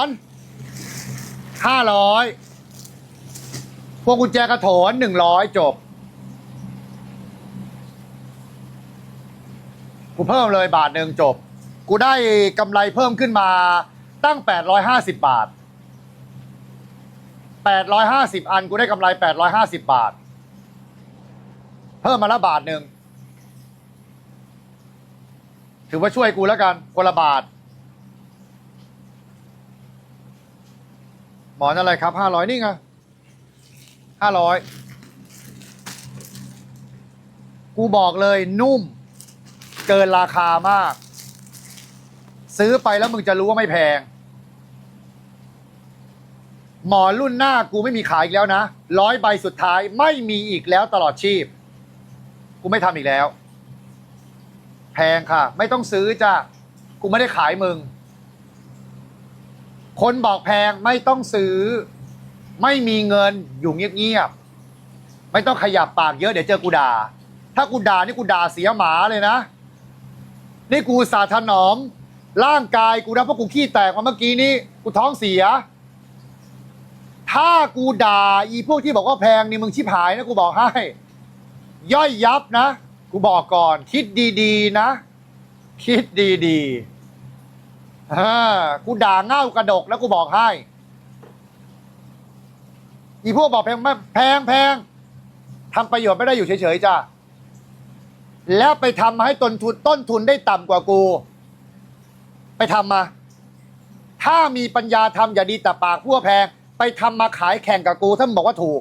อนห้าร้อยพวงกุญแจกระโถนหนึ่งร้อยจบ กูเพิ่มเลยบาทหนึ่งจบ กูได้กำไรเพิ่มขึ้นมาตั้งแปดร้อยห้าสิบบาทแปดร้อยห้าสิบอันกูได้กำไรแปดร้อยห้าสิบบาท เพิ่มมาละบาทหนึ่งถือว่าช่วยกูแล้วกันคนละบาท หมอนอะไรครับห้าร้อยนี่ไงห้าร้อยกูบอกเลยนุ่ม เกินราคามาก ซื้อไปแล้วมึงจะรู้ว่าไม่แพง หมอนรุ่นหน้ากูไม่มีขายอีกแล้วนะร้อยใบสุดท้ายไม่มีอีกแล้วตลอดชีพ กูไม่ทำอีกแล้ว แพงค่ะ ไม่ต้องซื้อจ้ะกูไม่ได้ขายมึง คนบอกแพงไม่ต้องซื้อ ไม่มีเงินอยู่เงียบๆไม่ต้องขยับปากเยอะเดี๋ยวเจอกูด่า ถ้ากูด่านี่กูด่าเสียหมาเลยนะ นี่กูสาถนอม ร่างกายกูนะเพราะกูขี้แตกมาเมื่อกี้นี้กูท้องเสีย ถ้ากูด่าอีพวกที่บอกว่าแพงนี่มึงชิบหายนะกูบอกให้ ย่อยยับนะ กูบอกก่อน คิดดีๆนะ คิดดีๆ อ่ากูด่าเง่ากระดกแล้วกูบอกให้ อีพวกบอกแพงไม่แพงแพงทำประโยชน์ไม่ได้อยู่เฉยๆจ้ะแล้วไปทำให้ต้นทุนต้นทุนได้ต่ำกว่ากู ไปทำมา ถ้ามีปัญญาทำอย่าดีแต่ปากพัวแพง ไปทำมาขายแข่งกับกู ถ้ามึงบอกว่าถูก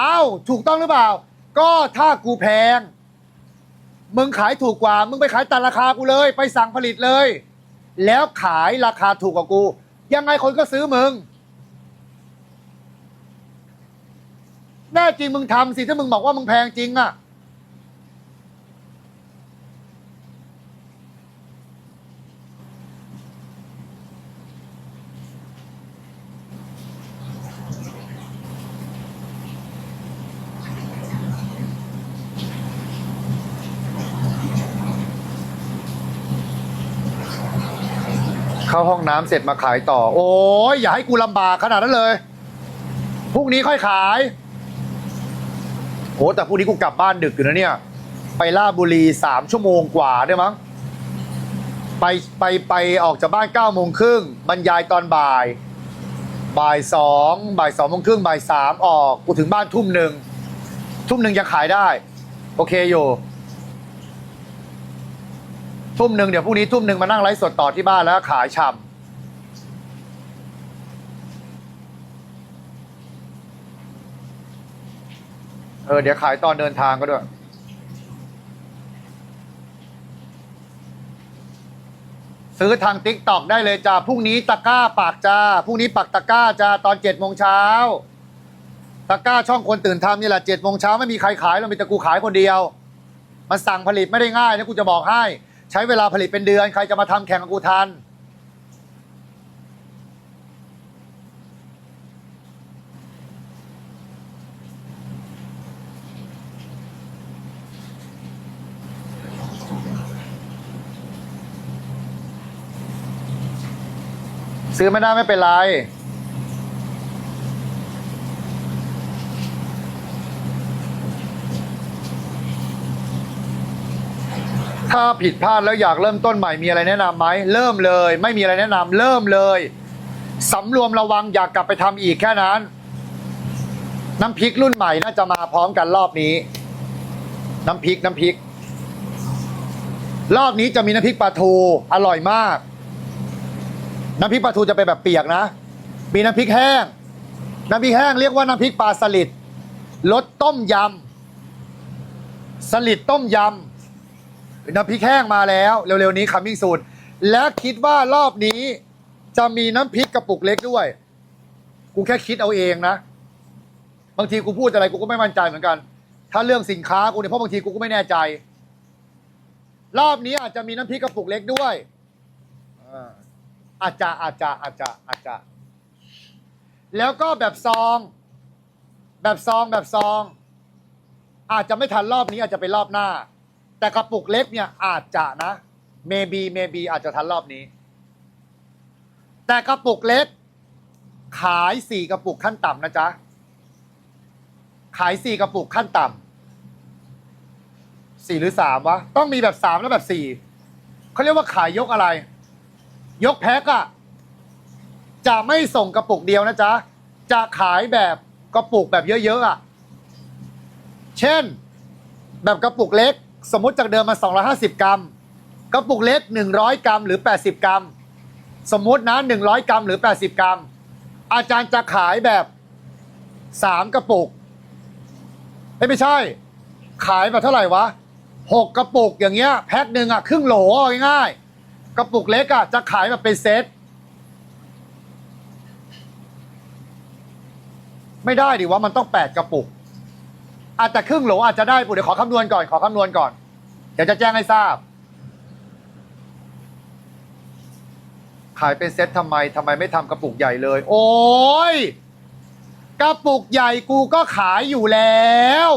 อ้าวถูกต้องหรือเปล่า ก็ถ้ากูแพง มึงขายถูกกว่า มึงไปขายตัดราคากูเลย ไปสั่งผลิตเลย แล้วขายราคาถูกกว่ากู ยังไงคนก็ซื้อมึง แน่จริงมึงทำสิถ้ามึงบอกว่ามึงแพงจริงอะ เข้าห้องน้ำเสร็จมาขายต่อ โอ้ยอย่าให้กูลำบากขนาดนั้นเลยพรุ่งนี้ค่อยขายโหแต่พรุ่งนี้กูกลับบ้านดึกอยู่นะเนี่ย ไปลาชบุรีสามชั่วโมงกว่าได้มั้งไปไปไปออกจากบ้านเก้าโมงครึ่งบรรยายตอนบ่าย บ่ายสองบ่ายสองโมงครึ่งบ่ายสามออกกูถึงบ้านทุ่มหนึ่งทุ่มหนึ่งยังขายได้ โอเคอยู่ ทุ่มหนึ่งเดี๋ยวพรุ่งนี้ทุ่มหนึ่งมานั่งไลฟ์สดต่อที่บ้านแล้วขายชำเออเดี๋ยวขายตอนเดินทางก็ด้วย ซื้อทางติ๊กตอกได้เลยจ้าพรุ่งนี้ตะก้าปากจ้าพรุ่งนี้ปักตะก้าจ้าตอนเจ็ดโมงเช้าตะก้าช่องคนตื่นทำนี่แหละเจ็ดโมงเช้าไม่มีใครขายเรามีแต่กูขายคนเดียว มันสั่งผลิตไม่ได้ง่ายนะกูจะบอกให้ ใช้เวลาผลิตเป็นเดือน ใครจะมาทำแข่งกับกูทัน ซื้อไม่ได้ไม่เป็นไร ถ้าผิดพลาดแล้วอยากเริ่มต้นใหม่มีอะไรแนะนำไหมเริ่มเลย ไม่มีอะไรแนะนำเริ่มเลยสำรวมระวังอยากกลับไปทำอีกแค่นั้น น้ำพริกรุ่นใหม่น่าจะมาพร้อมกันรอบนี้ น้ำพริกน้ำพริก รอบนี้จะมีน้ำพริกปลาทูอร่อยมาก น้ำพริกปลาทูจะเป็นแบบเปียกนะ มีน้ำพริกแห้ง น้ำพริกแห้งเรียกว่าน้ำพริกปลาสลิดรสต้มยำสลิดต้มยำ น้ำพริกแห้งมาแล้วเร็วๆนี้คัมมิ่งสูตรและคิดว่ารอบนี้จะมีน้ำพริกกระปุกเล็กด้วย กูแค่คิดเอาเองนะ บางทีกูพูดอะไรกูก็ไม่มั่นใจเหมือนกัน ถ้าเรื่องสินค้ากูเนี่ยเพราะบางทีกูก็ไม่แน่ใจ รอบนี้อาจจะมีน้ำพริกกระปุกเล็กด้วยอาจจะอาจจะอาจจะอาจจะ แล้วก็แบบซอง แบบซองแบบซอง อาจจะไม่ทันรอบนี้อาจจะเป็นรอบหน้า แต่กระปุกเล็กเนี่ยอาจจะนะ maybe maybe อาจจะทันรอบนี้ แต่กระปุกเล็ก ขายสี่กระปุกขั้นต่ำนะจ๊ะ ขายสี่กระปุกขั้นต่ำสี่หรือสามวะ ต้องมีแบบสามแล้วแบบสี่เขาเรียกว่าขายยกอะไร ยกแพ็คอะจะไม่ส่งกระปุกเดียวนะจ๊ะ จะขายแบบกระปุกแบบเยอะๆอะเช่น แบบกระปุกเล็ก สมมติจากเดิมมา 250 กรัมกระปุกเล็ก 100 กรัมหรือ 80 กรัม สมมตินะ 100 กรัมหรือ 80 กรัม อาจารย์จะขายแบบ 3 กระปุกเอ้ยไม่ใช่ ขายแบบเท่าไหร่วะ 6 กระปุกอย่างเงี้ยแพ็คหนึ่งอะครึ่งโหลเอาง่ายๆกระปุกเล็กอะจะขายแบบเป็นเซตไม่ได้ดิว่ามันต้อง 8 กระปุก อาจจะครึ่งโหลอาจจะได้ปุ๊เดี๋ยวขอคำนวณก่อนขอคำนวณก่อน เดี๋ยวจะแจ้งให้ทราบ ขายเป็นเซ็ตทำไมทำไมไม่ทำกระปุกใหญ่เลย โอ้ยกระปุกใหญ่กูก็ขายอยู่แล้ว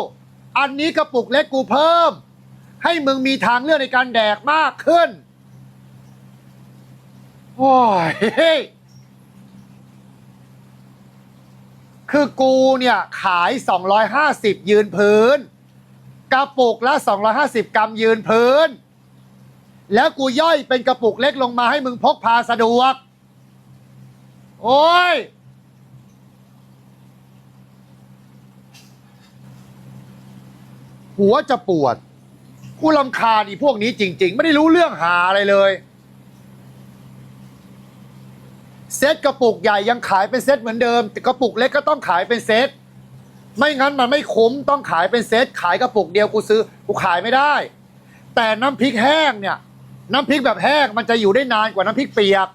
อันนี้กระปุกเล็กกูเพิ่ม ให้มึงมีทางเลือกในการแดกมากขึ้นโอ้ย คือกูเนี่ยขาย 250 ยืนพื้น กระปุกละ 250 กรัมยืนพื้น แล้วกูย่อยเป็นกระปุกเล็กลงมาให้มึงพกพาสะดวก โอ้ย หัวจะปวด กูลำคาญอีพวกนี้จริง ๆ ไม่ได้รู้เรื่องหาอะไรเลย เซตกระปุกใหญ่ยังขายเป็นเซตเหมือนเดิมแต่กระปุกเล็กก็ต้องขายเป็นเซตไม่งั้นมันไม่คุ้มต้องขายเป็นเซตขายกระปุกเดียวกูซื้อกูขายไม่ได้ แต่น้ำพริกแห้งเนี่ย น้ำพริกแบบแห้งมันจะอยู่ได้นานกว่าน้ำพริกเปียก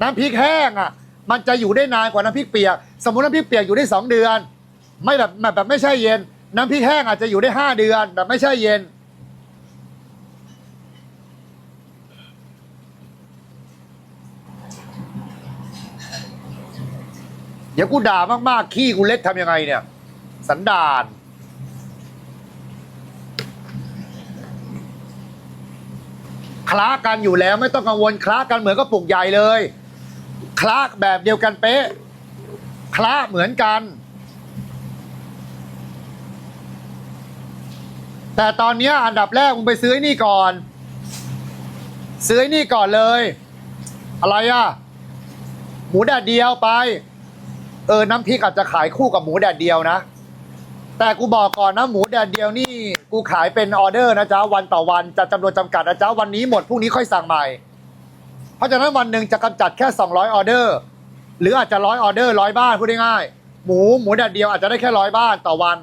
น้ำพริกแห้งอะ มันจะอยู่ได้นานกว่าน้ำพริกเปียก สมมติน้ำพริกเปียกอยู่ได้สองเดือน ไม่แบบแบบแบบไม่ใช่เย็น น้ำพริกแห้งอาจจะอยู่ได้ห้าเดือนแบบไม่ใช่เย็น ดี๋ยวกูด่ามากๆ ขี้กูเล็กทำยังไงเนี่ย สันดานคล้ากันอยู่แล้วไม่ต้องกังวลคล้ากันเหมือนกับปลูกใหญ่เลย คล้าแบบเดียวกันเป๊ะ คล้าเหมือนกัน แต่ตอนนี้อันดับแรกมึงไปซื้อนี่ก่อน ซื้อนี่ก่อนเลย อะไรอะ หมูแดดเดียวไป เออน้ำพริกอาจจะขายคู่กับหมูแดดเดียวนะ แต่กูบอกก่อนนะหมูแดดเดียวนี่กูขายเป็นออเดอร์นะจ๊ะวันต่อวันจะจำนวนจำกัดนะจ๊ะวันนี้หมดพรุ่งนี้ค่อยสั่งใหม่ เพราะฉะนั้นวันหนึ่งจะกำจัดแค่ 200 ออเดอร์ หรืออาจจะร้อยออเดอร์ร้อยบ้านพูดง่ายๆหมูหมูแดดเดียวอาจจะได้แค่ร้อยบ้านต่อวัน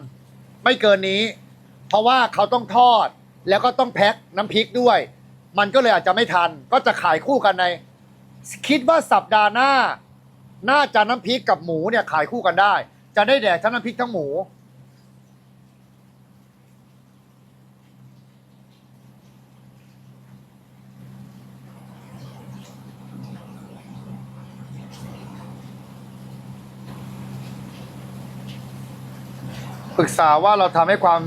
ไม่เกินนี้ เพราะว่าเขาต้องทอดแล้วก็ต้องแพ็คน้ำพริกด้วย มันก็เลยอาจจะไม่ทัน ก็จะขายคู่กันใน คิดว่าสัปดาห์หน้า น่าจะน้ำพริกกับหมูเนี่ยขายคู่กันได้ จะได้แดกทั้งน้ำพริกทั้งหมู ปรึกษาว่าเราทำให้ความ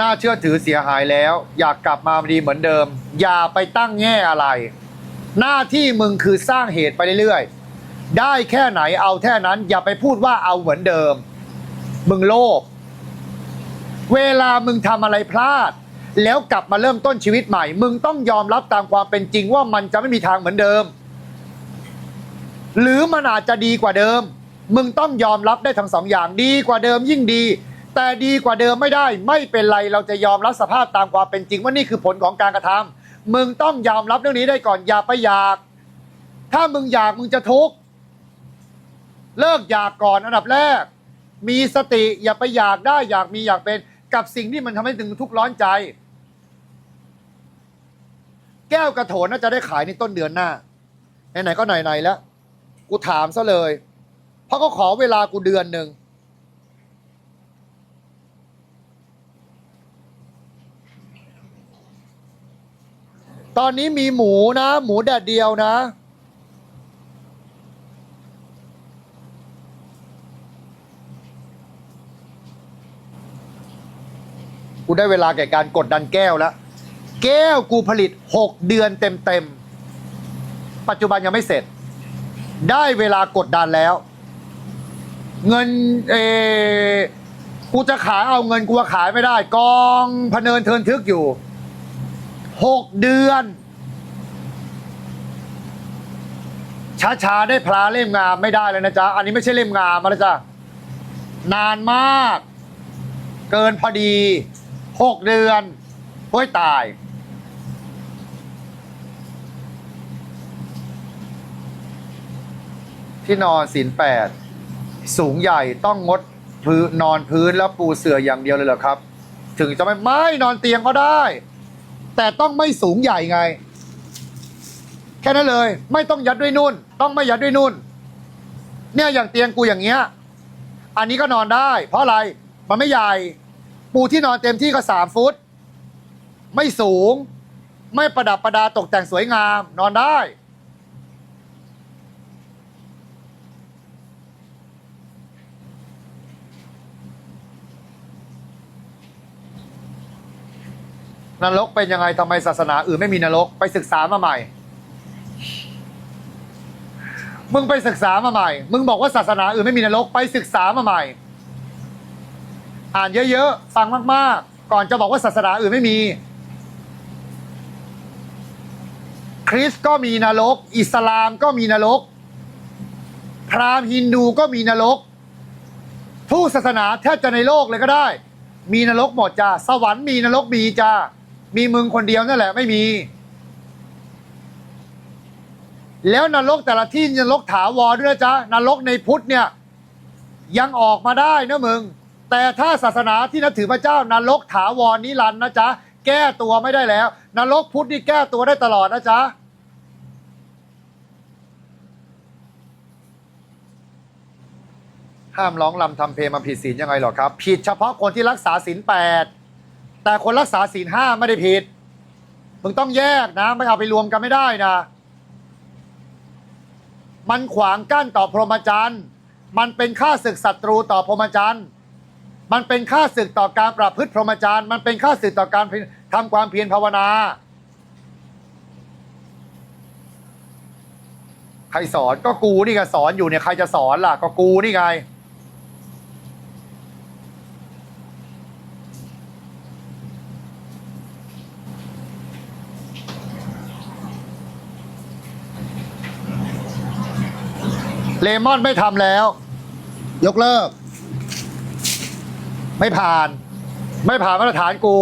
น่าเชื่อถือเสียหายแล้ว อยากกลับมาดีเหมือนเดิม อย่าไปตั้งแง่อะไร หน้าที่มึงคือสร้างเหตุไปเรื่อยๆ ได้แค่ไหนเอาแค่นั้น อย่าไปพูดว่าเอาเหมือนเดิม มึงโลภเวลามึงทำอะไรพลาด แล้วกลับมาเริ่มต้นชีวิตใหม่ มึงต้องยอมรับตามความเป็นจริงว่ามันจะไม่มีทางเหมือนเดิม หรือมันอาจจะดีกว่าเดิม มึงต้องยอมรับได้ทั้งสองอย่างดีกว่าเดิมยิ่งดี แต่ดีกว่าเดิมไม่ได้ ไม่เป็นไรเราจะยอมรับสภาพตามความเป็นจริงว่านี่คือผลของการกระทำมึงต้องยอมรับเรื่องนี้ได้ก่อนอย่าไปอยาก ถ้ามึงอยากมึงจะทุกข์ เลิกอยากก่อนอันดับแรก มีสติอย่าไปอยากได้อยากมีอยากเป็นกับสิ่งที่มันทำให้ถึงทุกข์ร้อนใจ แก้วกระโถนน่าจะได้ขายในต้นเดือนหน้าไหนๆก็ไหนๆแล้ว กูถามซะเลย เพราะก็ขอเวลากูเดือนหนึ่งตอนนี้มีหมูนะ หมูแดดเดียวนะ กูได้เวลาแก่การกดดันแก้วแล้ว แก้วกูผลิต 6 เดือนเต็มๆ ปัจจุบันยังไม่เสร็จ ได้เวลากดดันแล้ว เงินเอกูจะขายเอาเงินกูขายไม่ได้ กองพเนินเทินทึกอยู่หกเดือนช้าๆได้พลาเล่มงามไม่ได้เลยนะจ๊ะ อันนี้ไม่ใช่เล่มงามนะจ๊ะ นานมาก เกินพอดี หกเดือนห้วยตาย ที่นอนศีลแปดสูงใหญ่ต้องงดพื้นนอนพื้นแล้วปูเสื่ออย่างเดียวเลยเหรอครับ ถึงจะไม่ไม่นอนเตียงก็ได้ แต่ต้องไม่สูงใหญ่ไง แค่นั้นเลย ไม่ต้องยัดด้วยนุ่น ต้องไม่ยัดด้วยนุ่น เนี่ยอย่างเตียงกูอย่างเงี้ย อันนี้ก็นอนได้ เพราะอะไรมันไม่ใหญ่ ปูที่นอนเต็มที่ก็สามฟุต ไม่สูง ไม่ประดับประดาตกแต่งสวยงาม นอนได้ นรกเป็นยังไงทำไมศาสนาอื่นไม่มีนรก ไปศึกษามาใหม่ มึงไปศึกษามาใหม่ มึงบอกว่าศาสนาอื่นไม่มีนรก ไปศึกษามาใหม่ อ่านเยอะๆ ฟังมากๆ ก่อนจะบอกว่าศาสนาอื่นไม่มี คริสต์ก็มีนรก อิสลามก็มีนรก พราหมณ์ฮินดูก็มีนรก ทุกศาสนาแทบจะในโลกเลยก็ได้ มีนรกหมดจ้า สวรรค์มีนรกมีจ้า มีมึงคนเดียวนั่นแหละไม่มี แล้วนรกแต่ละที่นรกถาวรด้วยนะจ๊ะ นรกในพุทธเนี่ย ยังออกมาได้นะมึง แต่ถ้าศาสนาที่นับถือพระเจ้านรกถาวรนิรันดร์นะจ๊ะ แก้ตัวไม่ได้แล้ว นรกพุทธนี่แก้ตัวได้ตลอดนะจ๊ะห้ามร้องลำทำเพลงมาผิดศีลยังไงหรอครับ ผิดเฉพาะคนที่รักษาศีลแปดแต่คนรักษาศีลห้าไม่ได้ผิด มึงต้องแยกนะ ไม่เอาไปรวมกันไม่ได้นะ มันขวางกั้นต่อพรหมจรรย์ มันเป็นค่าศึกศัตรูต่อพรหมจรรย์ มันเป็นค่าศึกต่อการประพฤติพรหมจรรย์ มันเป็นค่าศึกต่อการทำความเพียรภาวนา ใครสอนก็กูนี่ไงสอนอยู่เนี่ยใครจะสอนล่ะ ก็กูนี่ไง เลมอนไม่ทำแล้ว ยกเลิก ไม่ผ่าน ไม่ผ่านมาตรฐานกู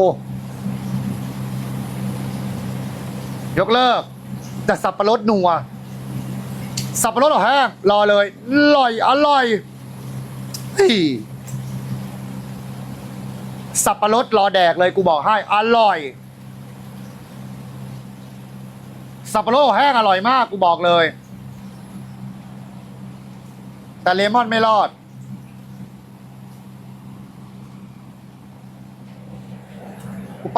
ยกเลิก แต่สับปะรดนัว สับปะรดหรอแห้งรอเลยอร่อย อร่อยเฮ้ยสับปะรดรอแดกเลยกูบอกให้ อร่อย สับปะรดแห้งอร่อยมากกูบอกเลย แต่เลมอนไม่รอด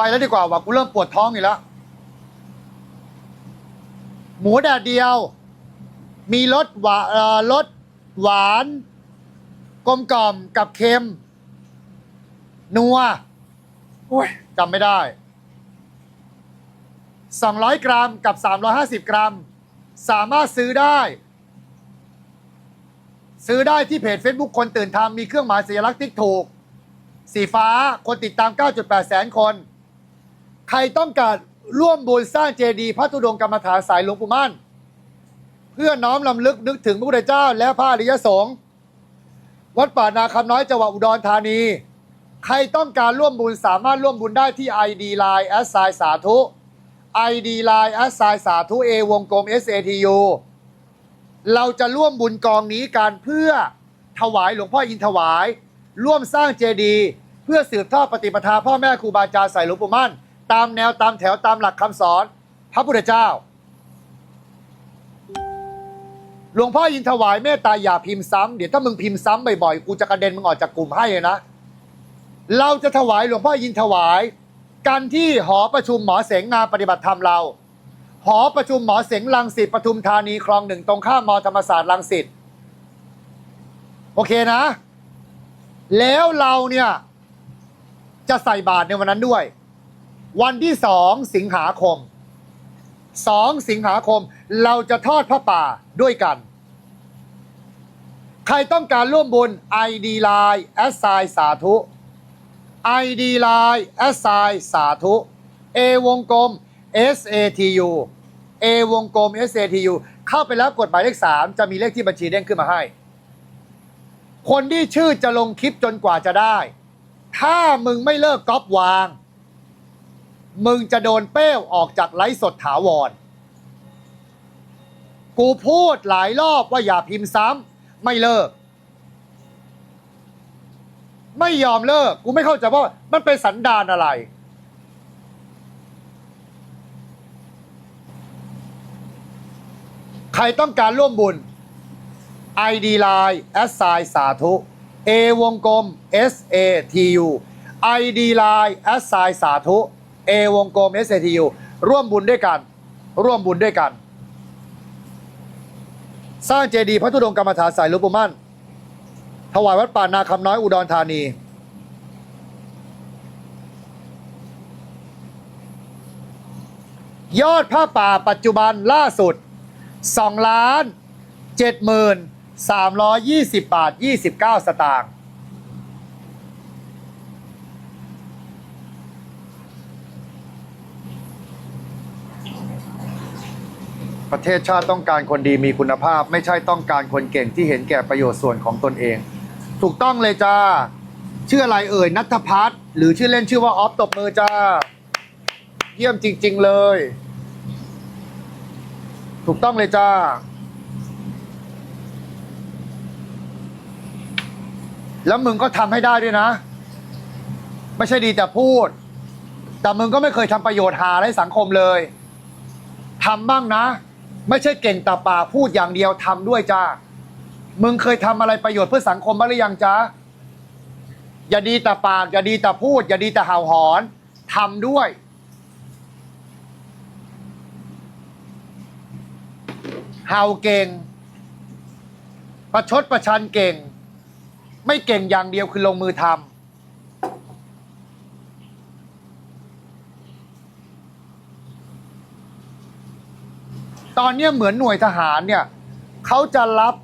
ไปแล้วดีกว่าว่ะกูเริ่มปวดท้องอีกแล้ว หมูแดดเดียว มีรสหวานเอ่อรสหวาน กลมกล่อมกับเค็ม นัวโอ้ยจำไม่ได้ 200 กรัมกับ 350 กรัม สามารถซื้อได้ ซื้อได้ที่เพจ Facebook คนตื่นทำมีเครื่องหมายสัญลักษณ์ติ๊กถูก สีฟ้าคนติดตาม 9.8 แสนคน ใครต้องการร่วมบุญสร้างเจดีย์พระธุดงค์กรรมฐานสายหลวงปู่มั่น เพื่อน้อมลำลึกนึกถึงพระพุทธเจ้าและพระอริยสงฆ์วัดป่านาคำน้อยจังหวัดอุดรธานี ใครต้องการร่วมบุญสามารถร่วมบุญได้ที่ ID Line แอสไซสาธุ ID Line แอสไซสาธุ A วงกลม SATU เราจะร่วมบุญกองนี้กันเพื่อถวายหลวงพ่ออินถวาย ร่วมสร้างเจดีย์เพื่อสืบทอดปฏิปทาพ่อแม่ครูบาอาจารย์ใส่หลวงปู่มั่น ตามแนวตามแถวตามหลักคำสอน พระพุทธเจ้า หลวงพ่ออินถวายเมตตาอย่าพิมพ์ซ้ำเดี๋ยวถ้ามึงพิมพ์ซ้ำบ่อยๆกูจะกระเด็นมึงออกจากกลุ่มให้เลยนะ เราจะถวายหลวงพ่ออินถวายกันที่หอประชุมหมอเสงงานปฏิบัติธรรมเรา หอประชุมหมอเสงลังสิตปทุมธานีคลองหนึ่งตรงข้ามมอธรรมศาสตร์ลังสิตโอเคนะ แล้วเราเนี่ยจะใส่บาตรในวันนั้นด้วย วันที่สองสิงหาคมสองสิงหาคมเราจะทอดผ้าป่าด้วยกัน ใครต้องการร่วมบุญ ID Line แอสไซสาธุ ID Line แอสไซสาธุ A วงกลม SATU A วงกลม SATU เข้าไปแล้วกดหมายเลข 3 จะมีเลขที่บัญชีเด้งขึ้นมาให้ คนที่ชื่อจะลงคลิปจนกว่าจะได้ ถ้ามึงไม่เลิกก๊อปวาง มึงจะโดนเป้วออกจากไลฟ์สดถาวร กูพูดหลายรอบว่าอย่าพิมพ์ซ้ำไม่เลิก ไม่ยอมเลิก กูไม่เข้าใจว่ามันเป็นสันดานอะไร ใครต้องการร่วมบุญ ID Line แอสไซสาธุ A วงกลม S A T U ID Line แอสไซสาธุ A วงกลม S A T U ร่วมบุญด้วยกัน ร่วมบุญด้วยกัน สร้างเจดีย์พระธุดงค์กรรมฐานสายลุงปู่มั่น ถวายวัดป่านาคำน้อยอุดรธานี ยอดผ้าป่าปัจจุบันล่าสุด2ล้าน7หมื่น320 บาท 29 สตางค์ ประเทศชาติต้องการคนดีมีคุณภาพ ไม่ใช่ต้องการคนเก่งที่เห็นแก่ประโยชน์ส่วนของตนเอง ถูกต้องเลยจ้าชื่ออะไรเอ่ยนัทพัฒน์หรือชื่อเล่นชื่อว่าออฟตบมือจ้า เยี่ยมจริง ๆเลย ถูกต้องเลยจ้าแล้วมึงก็ทำให้ได้ด้วยนะ ไม่ใช่ดีแต่พูด แต่มึงก็ไม่เคยทำประโยชน์หาให้สังคมเลยทำบ้างนะ ไม่ใช่เก่งแต่ปากพูดอย่างเดียวทำด้วยจ้ามึงเคยทำอะไรประโยชน์เพื่อสังคมบ้างหรือยังจ๊ะอย่าดีแต่ปากอย่าดีแต่พูด อย่าดีแต่เห่าหอนทำด้วย เห่าเก่ง ประชดประชันเก่ง ไม่เก่งอย่างเดียวคือลงมือทำ ตอนเนี้ยเหมือนหน่วยทหารเนี่ยเขาจะรับ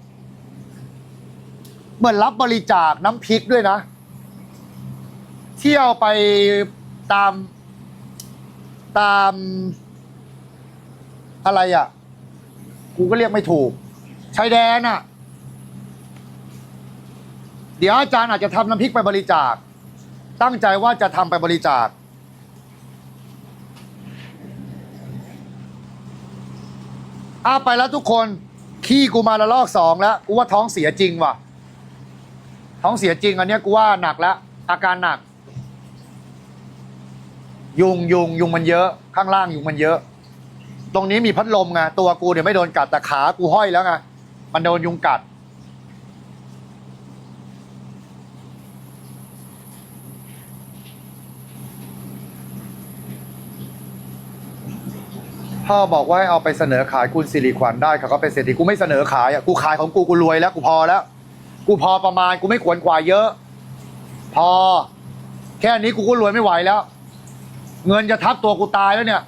เหมือนรับบริจาคน้ำพริกด้วยนะเที่ยวไปตามตามอะไรอะ กูก็เรียกไม่ถูกชายแดนอะ เดี๋ยวอาจารย์อาจจะทำน้ำพริกไปบริจาค ตั้งใจว่าจะทำไปบริจาค อ้าไปแล้วทุกคน ขี้กูมาละลอกสองแล้ว กูว่าท้องเสียจริงว่ะ ท้องเสียจริงอันเนี้ยกูว่าหนักแล้ว อาการหนัก ยุงยุงยุงมันเยอะ ข้างล่างยุงมันเยอะ ตรงนี้มีพัดลมไง ตัวกูเดี๋ยวไม่โดนกัดแต่ขากูห้อยแล้วไง มันโดนยุงกัด พ่อบอกว่าให้เอาไปเสนอขายคุณสิริขวัญได้เขาก็เป็นเศรษฐีกูไม่เสนอขายอะกูขายของกูกูรวยแล้วกูพอแล้ว กูพอประมาณกูไม่ขวนขวายเยอะ พอ แค่นี้กูก็รวยไม่ไหวแล้ว เงินจะทับตัวกูตายแล้วเนี่ย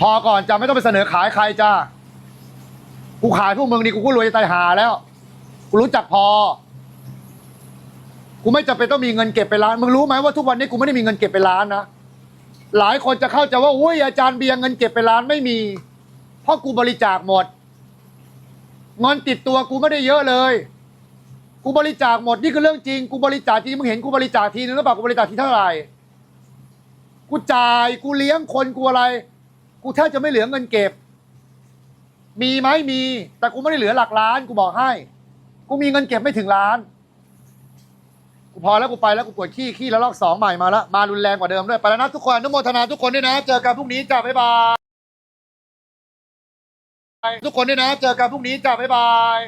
พอก่อนจะไม่ต้องไปเสนอขายใครจ้ากูขายพวกมึงนี่กูก็รวยจะตายหาแล้ว กูรู้จักพอ กูไม่จำเป็นต้องมีเงินเก็บไปล้าน มึงรู้ไหมว่าทุกวันนี้กูไม่ได้มีเงินเก็บไปล้านนะ หลายคนจะเข้าใจว่าอุ้ยอาจารย์เบียร์เงินเก็บไปล้านไม่มี เพราะกูบริจาคหมดเงินติดตัวกูไม่ได้เยอะเลย กูบริจาคหมดนี่คือเรื่องจริง กูบริจาคจริงมึงเห็นกูบริจาคทีนึงหรือเปล่ากูบริจาคทีเท่าไหร่ กูจ่ายกูเลี้ยงคนกูอะไร กูแทบจะไม่เหลือเงินเก็บ มีไหมมี แต่กูไม่ได้เหลือหลักล้านกูบอกให้ กูมีเงินเก็บไม่ถึงล้าน กูพอแล้วกูไปแล้วกูปวดขี้ขี้แล้วลอกสองใหม่มาแล้วมารุนแรงกว่าเดิมด้วยไปแล้วนะทุกคนอนุโมทนาทุกคนด้วยนะ เจอกันพรุ่งนี้จ้าบ๊ายบาย ทุกคนด้วยนะ เจอกันพรุ่งนี้จ้าบ๊ายบาย